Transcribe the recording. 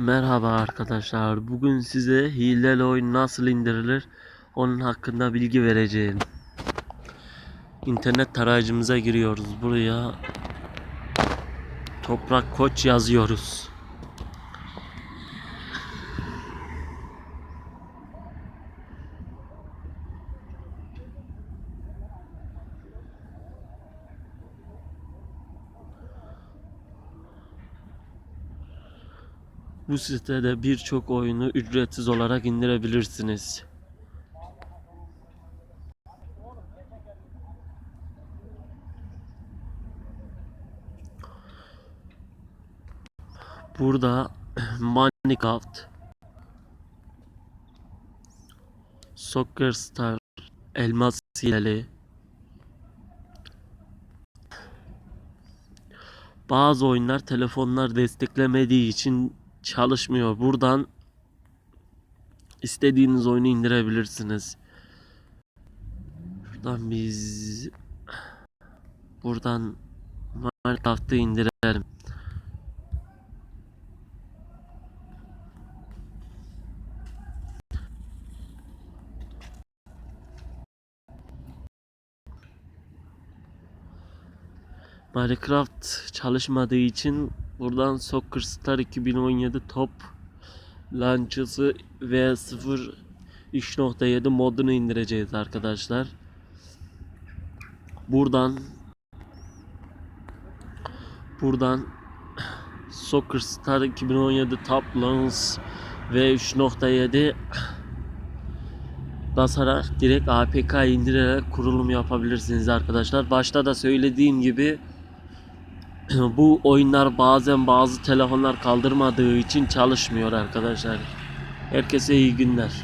Merhaba arkadaşlar. Bugün size hileli oyun nasıl indirilir onun hakkında bilgi vereceğim. İnternet tarayıcımıza giriyoruz. Buraya Toprak Koç yazıyoruz. Bu sitede birçok oyunu ücretsiz olarak indirebilirsiniz. Burada Minecraft, Soccer Star, Elmas Hileli, bazı oyunlar telefonlar desteklemediği için çalışmıyor. Buradan istediğiniz oyunu indirebilirsiniz. Buradan biz buradan Minecraft'ı indirelim. Minecraft çalışmadığı için buradan Soccer Star 2017 Top Launcher'sı V0 3.7 modunu indireceğiz arkadaşlar. Buradan buradan Soccer Star 2017 Top Launch V3.7 basarak direkt APK indirerek kurulum yapabilirsiniz arkadaşlar. Başta da söylediğim gibi bu oyunlar bazen bazı telefonlar kaldırmadığı için çalışmıyor arkadaşlar. Herkese iyi günler.